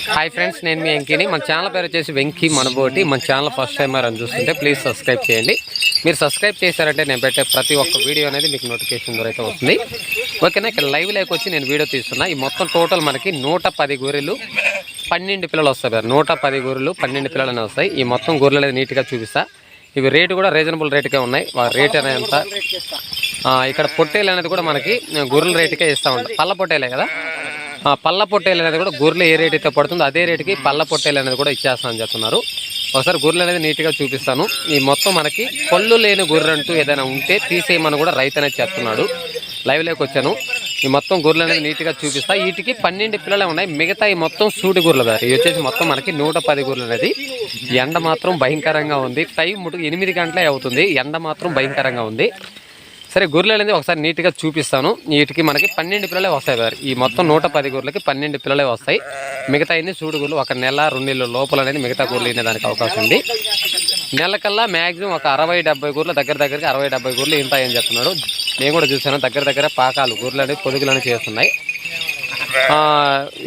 Hi friends నేను మీ వెంకీని. మన channel పేరు వచ్చేసి వెంకీ మనబోటి. మన ఛానల్ ఫస్ట్ టైం అని చూస్తుంటే ప్లీజ్ సబ్స్క్రైబ్ చేయండి. మీరు సబ్స్క్రైబ్ చేశారంటే నేను పెట్టే ప్రతి ఒక్క వీడియో అనేది మీకు నోటిఫికేషన్ ద్వారా అయితే వస్తుంది. ఓకేనా ఇక్కడ లైవ్ లేక వచ్చి నేను వీడియో తీస్తున్నా. ఈ మొత్తం టోటల్ మనకి నూట పది గొర్రెలు పన్నెండు పిల్లలు వస్తాయి సార్. నూట పది గొర్రెలు పన్నెండు పిల్లలు అనేవి వస్తాయి. ఈ మొత్తం గొర్రెలు అనేది నీట్గా చూపిస్తా. ఇవి రేటు కూడా రీజనబుల్ రేటుకే ఉన్నాయి. వా- రేట్ అనేది ఎంత ఇక్కడ పొట్టేలు అనేది కూడా మనకి గొర్రెల రేటుకే ఇస్తూ ఉంటాం పళ్ళ పొట్టేలే కదా? పళ్ళ పొట్టేలు అనేది కూడా గొర్రెలు ఏ రేట్ అయితే పడుతుందో అదే రేటుకి పళ్ళ పొట్టేలు అనేది కూడా ఇచ్చేస్తానని చెప్తున్నారు. ఒకసారి గొర్రెలు అనేది నీట్గా చూపిస్తాను. ఈ మొత్తం మనకి పళ్ళు లేని గొర్రె అంటూ ఏదైనా ఉంటే తీసేయమని కూడా రైతు అనేది చెప్తున్నాడు. లైవ్లోకి వచ్చాను. ఈ మొత్తం గొర్రెలు అనేది నీట్గా చూపిస్తా. వీటికి పన్నెండు పిల్లలే ఉన్నాయి. మిగతా ఈ మొత్తం సూటి గొర్రెలు దారి ఇవి వచ్చేసి మొత్తం మనకి నూట పది గొర్రెలు అనేది. ఎండ మాత్రం భయంకరంగా ఉంది. టైం ముటుకు ఎనిమిది గంటలే అవుతుంది. ఎండ మాత్రం భయంకరంగా ఉంది. సరే గొర్రెలు అనేది ఒకసారి నీట్గా చూపిస్తాను. వీటికి మనకి పన్నెండు పిల్లలే వస్తాయి సార్. ఈ మొత్తం నూట పది గొర్రెలకి పన్నెండు పిల్లలే వస్తాయి. మిగతా అన్ని సూడు గొర్రెలు ఒక నెల రెండు నెలల లోపల అనేది మిగతా గొర్రెలు వినేదానికి అవకాశం ఉంది. నెలకల్లా మ్యాక్సిమం ఒక అరవై డెబ్బై గొర్రెలు దగ్గర దగ్గరికి అరవై డెబ్బై గొర్రెలు ఇంతాయని చెప్తున్నాడు. నేను కూడా చూశాను దగ్గర దగ్గర పాకాలు గొర్రెలు అనేవి పొదుగులు అనేవి చేస్తున్నాయి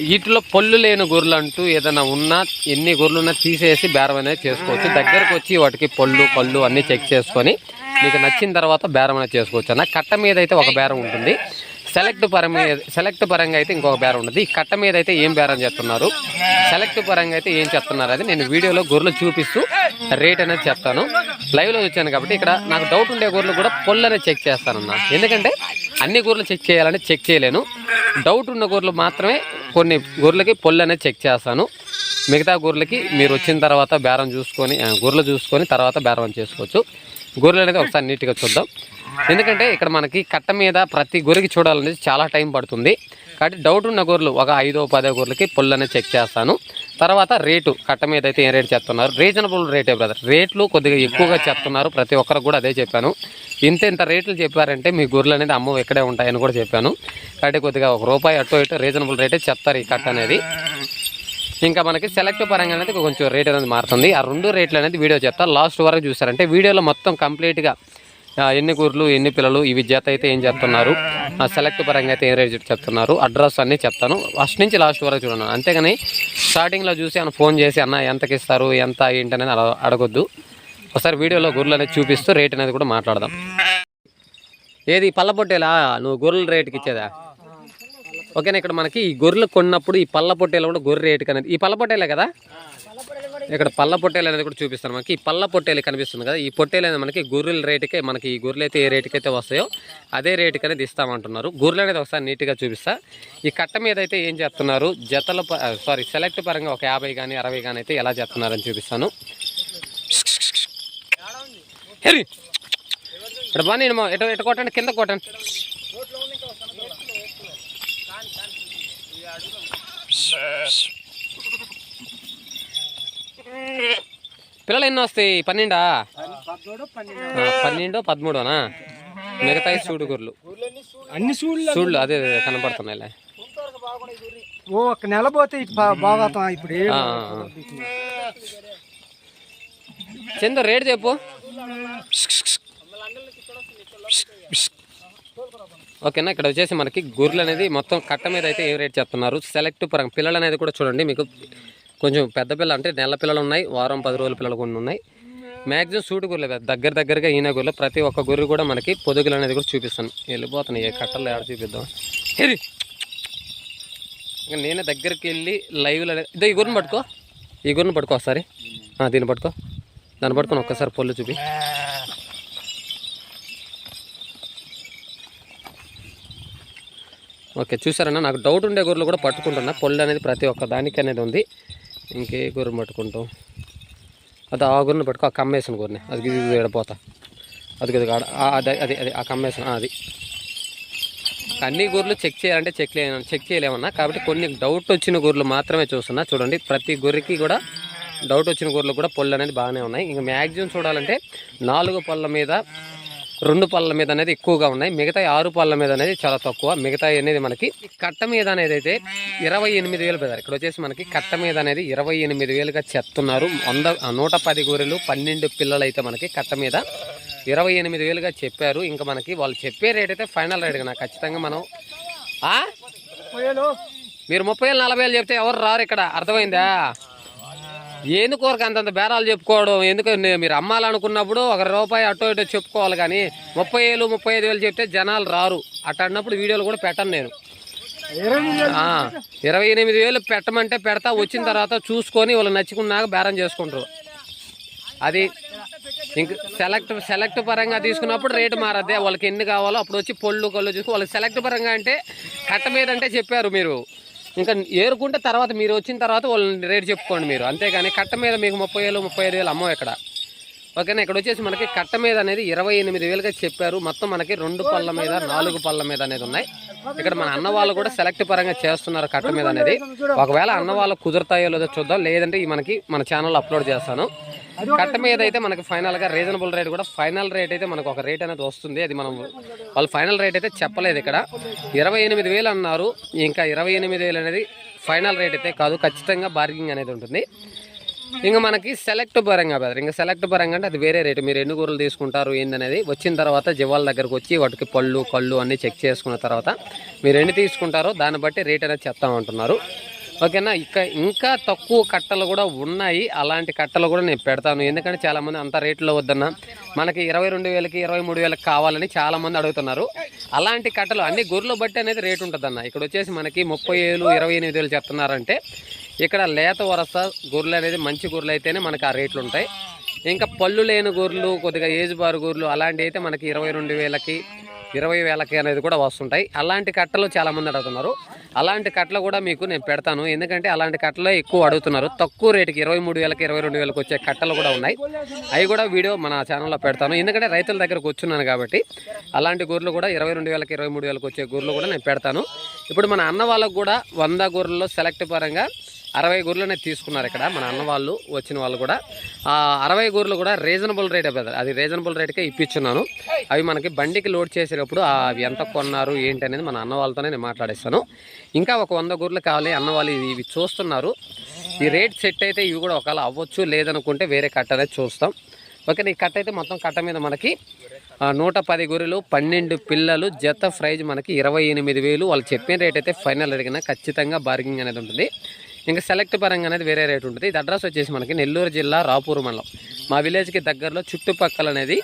వీటిలో పళ్ళు లేని గొర్రెలు అంటూ ఏదైనా ఉన్నా ఎన్ని గొర్రెలు ఉన్నా తీసేసి బేరం అనేది చేసుకోవచ్చు. దగ్గరకు వచ్చి వాటికి పళ్ళు పళ్ళు అన్నీ చెక్ చేసుకొని మీకు నచ్చిన తర్వాత బేరం అనేది చేసుకోవచ్చు అన్న. కట్ట మీద అయితే ఒక బేరం ఉంటుంది. సెలెక్ట్ పరంగా సెలెక్ట్ పరంగా అయితే ఇంకొక బేరం ఉంటుంది. ఈ కట్ట మీద అయితే ఏం బేరం చేస్తున్నారు? సెలెక్ట్ పరంగా అయితే ఏం చెప్తున్నారు అది నేను వీడియోలో గొర్రెలు చూపిస్తూ రేట్ అనేది చెప్తాను. లైవ్లో వచ్చాను కాబట్టి ఇక్కడ నాకు డౌట్ ఉండే గొర్రెలు కూడా పొల్లు అనేది చెక్ చేస్తానన్న. ఎందుకంటే అన్ని గొర్రెలు చెక్ చేయాలని చెక్ చేయలేను. డౌట్ ఉన్న గొర్రెలు మాత్రమే కొన్ని గొర్రెలకి పొల్లు అనేది చెక్ చేస్తాను. మిగతా గొర్రెలకి మీరు వచ్చిన తర్వాత బేరం చూసుకొని గొర్రెలు చూసుకొని తర్వాత బేరం చేసుకోవచ్చు. గొర్రెలు అనేది ఒకసారి నీట్గా చూద్దాం. ఎందుకంటే ఇక్కడ మనకి కట్ట మీద ప్రతి గొర్రెకి చూడాలనేది చాలా టైం పడుతుంది. కాబట్టి డౌట్ ఉన్న గొర్రెలు ఒక ఐదో పదో గొర్రెలకి పొల్లనే చెక్ చేస్తాను. తర్వాత రేటు కట్ట మీద అయితే ఏం రేట్ చెప్తున్నారు? రీజనబుల్ రేటే బ్రదర్. రేట్లు కొద్దిగా ఎక్కువగా చెప్తున్నారు. ప్రతి ఒక్కరికి కూడా అదే చెప్పాను. ఇంత ఇంత రేట్లు చెప్పారంటే మీ గొర్రెలు అనేది అమ్మ ఇక్కడే ఉంటాయని కూడా చెప్పాను. కాబట్టి కొద్దిగా ఒక రూపాయి అటు ఇటు రీజనబుల్ రేటే చెప్తారు ఈ కట్ట అనేది. ఇంకా మనకి సెలెక్ట్ పరంగా అనేది కొంచెం రేట్ అనేది మారుతుంది. ఆ రెండు రేట్లు అనేది వీడియో చెప్తా లాస్ట్ వరకు చూసారంటే వీడియోలో మొత్తం కంప్లీట్గా ఎన్ని కూరలు ఎన్ని పిల్లలు ఇవి జత అయితే ఏం చెప్తున్నారు ఆ సెలెక్ట్ పరంగా అయితే ఏం రేట్ చెప్తున్నారు? అడ్రస్ అన్నీ చెప్తాను. ఫస్ట్ నుంచి లాస్ట్ వరకు చూడండి. అంతేగాని స్టార్టింగ్లో చూసి అన్న ఫోన్ చేసి అన్న ఎంతకి ఇస్తారు ఎంత ఏంటి అనేది అలా అడగొద్దు. ఒకసారి వీడియోలో గొర్రెలు అనేది చూపిస్తూ రేట్ అనేది కూడా మాట్లాడదాం. ఏది? పల్లబొట్టేలా నువ్వు గొర్రెల రేటుకి ఇచ్చేదా? ఓకేనా ఇక్కడ మనకి ఈ గొర్రెలు కొన్నప్పుడు ఈ పళ్ళ పొట్టేలు కూడా గొర్రె రేటుకి అనేది ఈ పళ్ళ పొట్టేలే కదా? ఇక్కడ పళ్ళ పొట్టేలు అనేది కూడా చూపిస్తాను మనకి. ఈ పళ్ళ పొట్టేలు కనిపిస్తుంది కదా ఈ పొట్టేలు అనేది మనకి గొర్రెల రేటుకే మనకి ఈ గొర్రెలు అయితే ఏ రేటుకి అయితే వస్తాయో అదే రేటుకి అనేది ఇస్తామంటున్నారు. గొర్రెలు అనేది ఒకసారి నీట్గా చూపిస్తా. ఈ కట్ట మీద అయితే ఏం చెప్తున్నారు జతల సారీ సెలెక్ట్ పరంగా ఒక యాభై కానీ అరవై కానీ అయితే ఎలా చెప్తున్నారని చూపిస్తాను. ఇక్కడ బా నేను ఎటు ఎటు కొట్టండి? కింద కొట్టండి. పిల్లలు ఎన్ని వస్తాయి పన్నెండా. ఆ, పన్నెండు పదమూడునా? మిగతా సూడు గుర్లు అన్ని సూళ్ళు సూళ్ళు అదే అదే కనపడుతున్నాయిలే. ఓ ఒక నెల పోతే బాగా ఇప్పుడు ఏం ఆ, ఆ, ఆ. చందు రేట్ చెప్పు. ఓకేనా? ఇక్కడ వచ్చేసి మనకి గొర్రెలు అనేది మొత్తం కట్ట మీద అయితే ఏ రేట్ చెప్తున్నారు సెలెక్ట్ పరంగా పిల్లలు అనేది కూడా చూడండి మీకు కొంచెం పెద్ద పిల్ల అంటే నెల పిల్లలు ఉన్నాయి వారం పది రోజుల పిల్లలు కొన్ని ఉన్నాయి. మ్యాక్సిమం సూటు గొర్రెలు దగ్గర దగ్గరగా ఈయన గొర్రెలు ప్రతి ఒక్క గొర్రె కూడా మనకి పొదుగులు అనేది కూడా చూపిస్తాను. వెళ్ళిపోతున్నాయి ఏ కట్టలు ఆడ చూపిద్దాం. హెరి ఇంకా నేనే దగ్గరికి వెళ్ళి లైవ్లో ఇదే ఈ గొర్రెని పట్టుకో. ఈ గొర్రెని పట్టుకో ఒకసారి. దీన్ని పట్టుకో. దాన్ని పట్టుకొని ఒక్కసారి పొల్లు చూపి. ఓకే చూసారన్నా? నాకు డౌట్ ఉండే గొర్రెలు కూడా పట్టుకుంటున్నా. పొల్లు అనేది ప్రతి ఒక్క దానికి అనేది ఉంది. ఇంకే గొర్రె పట్టుకుంటాం. అది ఆ గొర్రెని పట్టుకో ఆ కమ్మేసిన గొర్రెని. అది ఇది ఎడపోతా అది అది ఆడ అది అది అది ఆ కమ్మేసిన అది. అన్ని గొర్రెలు చెక్ చేయాలంటే చెక్ చేయలేము చెక్ చేయలేమన్నా. కాబట్టి కొన్ని డౌట్ వచ్చిన గొర్రెలు మాత్రమే చూస్తున్నా. చూడండి ప్రతి గొర్రెకి కూడా డౌట్ వచ్చిన గొర్రెలు కూడా పళ్ళు అనేది బాగానే ఉన్నాయి. ఇంకా మ్యాక్సిమం చూడాలంటే నాలుగు పళ్ళ మీద రెండు పళ్ళ మీద అనేది ఎక్కువగా ఉన్నాయి. మిగతా ఆరు పళ్ళ మీద అనేది చాలా తక్కువ. మిగతా అనేది మనకి కట్ట మీద అనేది అయితే ఇరవై ఎనిమిది వేలు పెదారు ఇక్కడ వచ్చేసి మనకి కట్ట మీద అనేది ఇరవై ఎనిమిది వేలుగా చెప్తున్నారు. వంద నూట పది గొర్రెలు పన్నెండు పిల్లలు అయితే మనకి కట్ట మీద ఇరవై ఎనిమిది వేలుగా చెప్పారు. ఇంకా మనకి వాళ్ళు చెప్పే రేట్ అయితే ఫైనల్ రేట్ నాకు ఖచ్చితంగా మనం మీరు ముప్పై వేలు నలభై వేలు చెప్తే ఎవరు రారు ఇక్కడ? అర్థమైందా? ఎందుకు కోరిక అంతంత బేరాలు చెప్పుకోవడం. ఎందుకు మీరు అమ్మాలనుకున్నప్పుడు ఒక రూపాయి అటో ఇటో చెప్పుకోవాలి కానీ ముప్పై వేలు ముప్పై ఐదు వేలు చెప్తే జనాలు రారు. అట్ట అన్నప్పుడు వీడియోలు కూడా పెట్టను నేను. ఇరవై ఎనిమిది వేలు. పెట్టమంటే పెడతా వచ్చిన తర్వాత చూసుకొని వాళ్ళు నచ్చుకున్నాక బేరం చేసుకుంటారు. అది ఇంక సెలెక్ట్ సెలెక్ట్ పరంగా తీసుకున్నప్పుడు రేటు మారద్దే. వాళ్ళకి ఎన్ని కావాలో అప్పుడు వచ్చి పొళ్ళు కొళ్ళు చూసి వాళ్ళకి సెలెక్ట్ పరంగా అంటే కట్ట మీద అంటే చెప్పారు మీరు. ఇంకా ఏరుకుంటే తర్వాత మీరు వచ్చిన తర్వాత వాళ్ళని రేటు చెప్పుకోండి మీరు. అంతేగాని కట్ట మీద మీకు ముప్పై వేలు ముప్పై ఐదు వేలు అమ్మవు ఇక్కడ. ఓకేనా? ఇక్కడ వచ్చేసి మనకి కట్ట మీద అనేది ఇరవై ఎనిమిది వేలుగా చెప్పారు. మొత్తం మనకి రెండు పళ్ళ మీద నాలుగు పళ్ళ మీద అనేది ఉన్నాయి. ఇక్కడ మన అన్న వాళ్ళు కూడా సెలెక్ట్ పరంగా చేస్తున్నారు కట్ట మీద అనేది. ఒకవేళ అన్న వాళ్ళు కుదురుతాయో లేదో చూద్దాం. లేదంటే మనకి మన ఛానల్లో అప్లోడ్ చేస్తాను. కట్ట మీద అయితే మనకి ఫైనల్గా రీజనబుల్ రేట్ కూడా ఫైనల్ రేట్ అయితే మనకు ఒక రేట్ అనేది వస్తుంది. అది మనం వాళ్ళు ఫైనల్ రేట్ అయితే చెప్పలేదు ఇక్కడ. ఇరవై ఎనిమిది వేలు అన్నారు. ఇంకా ఇరవై ఎనిమిది వేలు అనేది ఫైనల్ రేట్ అయితే కాదు. ఖచ్చితంగా బార్గింగ్ అనేది ఉంటుంది. ఇంకా మనకి సెలెక్ట్ పరంగా బెదర్ ఇంకా సెలెక్ట్ పరంగా అంటే అది వేరే రేటు మీరు ఎన్ని కూరలు తీసుకుంటారు ఏందనేది వచ్చిన తర్వాత జివాల దగ్గరకు వచ్చి వాటికి పళ్ళు కళ్ళు అన్నీ చెక్ చేసుకున్న తర్వాత మీరు ఎన్ని తీసుకుంటారో దాన్ని బట్టి రేట్ అనేది చెప్తామంటున్నారు. ఓకేనా? ఇక ఇంకా తక్కువ కట్టలు కూడా ఉన్నాయి. అలాంటి కట్టలు కూడా నేను పెడతాను. ఎందుకంటే చాలామంది అంత రేట్లో వద్దన్నా. మనకి ఇరవై రెండు వేలకి ఇరవై మూడు వేలకి కావాలని చాలామంది అడుగుతున్నారు. అలాంటి కట్టలు అన్ని గొర్రెలు బట్టి అనేది రేటు ఉంటుందన్న. ఇక్కడ వచ్చేసి మనకి ముప్పై వేలు ఇరవై ఎనిమిది వేలు చెప్తున్నారంటే ఇక్కడ లేత వరస గొర్రెలు అనేది మంచి గొర్రెలు అయితేనే మనకి ఆ రేట్లు ఉంటాయి. ఇంకా పళ్ళు లేని గొర్రెలు కొద్దిగా ఏజ్ బార్ గొర్రెలు అలాంటివి అయితే మనకి ఇరవై రెండు వేలకి ఇరవై వేలకి అనేది కూడా వస్తుంటాయి. అలాంటి కట్టలు చాలామంది అడుగుతున్నారు. అలాంటి కట్టలు కూడా మీకు నేను పెడతాను. ఎందుకంటే అలాంటి కట్టలే ఎక్కువ అడుగుతున్నారు. తక్కువ రేటుకి ఇరవై మూడు వేలకి ఇరవై రెండు వేలకు వచ్చే కట్టలు కూడా ఉన్నాయి. అవి కూడా వీడియో మన ఛానల్లో పెడతాను. ఎందుకంటే రైతుల దగ్గరకు వచ్చున్నాను కాబట్టి అలాంటి గొర్రెలు కూడా ఇరవై రెండు వేలకి ఇరవై మూడు వేలకు వచ్చే గొర్రెలు కూడా నేను పెడతాను. ఇప్పుడు మన అన్న వాళ్ళకు కూడా వంద గొర్రెల్లో సెలెక్ట్ పరంగా అరవై గొర్రెలనే తీసుకున్నారు ఇక్కడ. మన అన్న వాళ్ళు వచ్చిన వాళ్ళు కూడా. ఆ అరవై గొర్రెలు కూడా రీజనబుల్ రేట్ బ్రదర్ అది రీజనబుల్ రేట్కే ఇప్పించున్నాను అవి మనకి బండికి లోడ్ చేసేటప్పుడు అవి ఎంత కొన్నారు ఏంటి అనేది మన అన్న వాళ్ళతోనే నేను మాట్లాడేస్తాను. ఇంకా ఒక వంద గొర్రెలు కావాలి అన్న వాళ్ళు ఇవి ఇవి చూస్తున్నారు. ఈ రేట్ సెట్ అయితే ఇవి కూడా ఒకవేళ అవ్వచ్చు లేదనుకుంటే వేరే కట్ట అనేది చూస్తాం. ఓకే ఈ కట్ట అయితే మొత్తం కట్ట మీద మనకి నూట పది గొర్రెలు పన్నెండు పిల్లలు జత ప్రైజ్ మనకి ఇరవై ఎనిమిది వేలు. వాళ్ళు చెప్పిన రేట్ అయితే ఫైనల్ అడిగిన ఖచ్చితంగా బార్గింగ్ అనేది ఉంటుంది. ఇంకా సెలెక్ట్ పరంగా అనేది వేరే రేట్ ఉంటుంది. ఇది అడ్రస్ వచ్చేసి మనకి నెల్లూరు జిల్లా రాపూర్ మండలం. మా విలేజ్కి దగ్గరలో చుట్టుపక్కల అనేది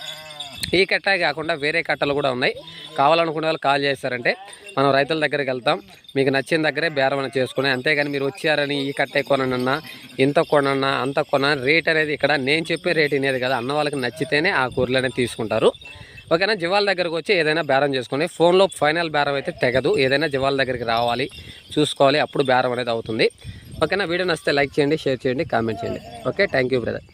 ఈ కట్టే కాకుండా వేరే కట్టలు కూడా ఉన్నాయి. కావాలనుకునే వాళ్ళు కాల్ చేస్తారంటే మనం రైతుల దగ్గరికి వెళ్తాం. మీకు నచ్చిన దగ్గరే బేరం చేసుకునే అంతేగాని మీరు వచ్చారని ఈ కట్టే కొనన్నా ఇంత కొనన్నా అంత కొన రేట్ అనేది ఇక్కడ నేను చెప్పే రేట్ అనేది కదా. అన్న వాళ్ళకి నచ్చితేనే ఆ కూరలు అనేది తీసుకుంటారు. ఓకేనా? జివాల దగ్గరకు వచ్చి ఏదైనా బేరం చేసుకుని ఫోన్లో ఫైనల్ బేరం అయితే తెగదు. ఏదైనా జివాల దగ్గరికి రావాలి చూసుకోవాలి అప్పుడు బేరం అనేది అవుతుంది. ఓకేనా వీడియో నచ్చితే లైక్ చేయండి షేర్ చేయండి కామెంట్ చేయండి. Okay thank you brother.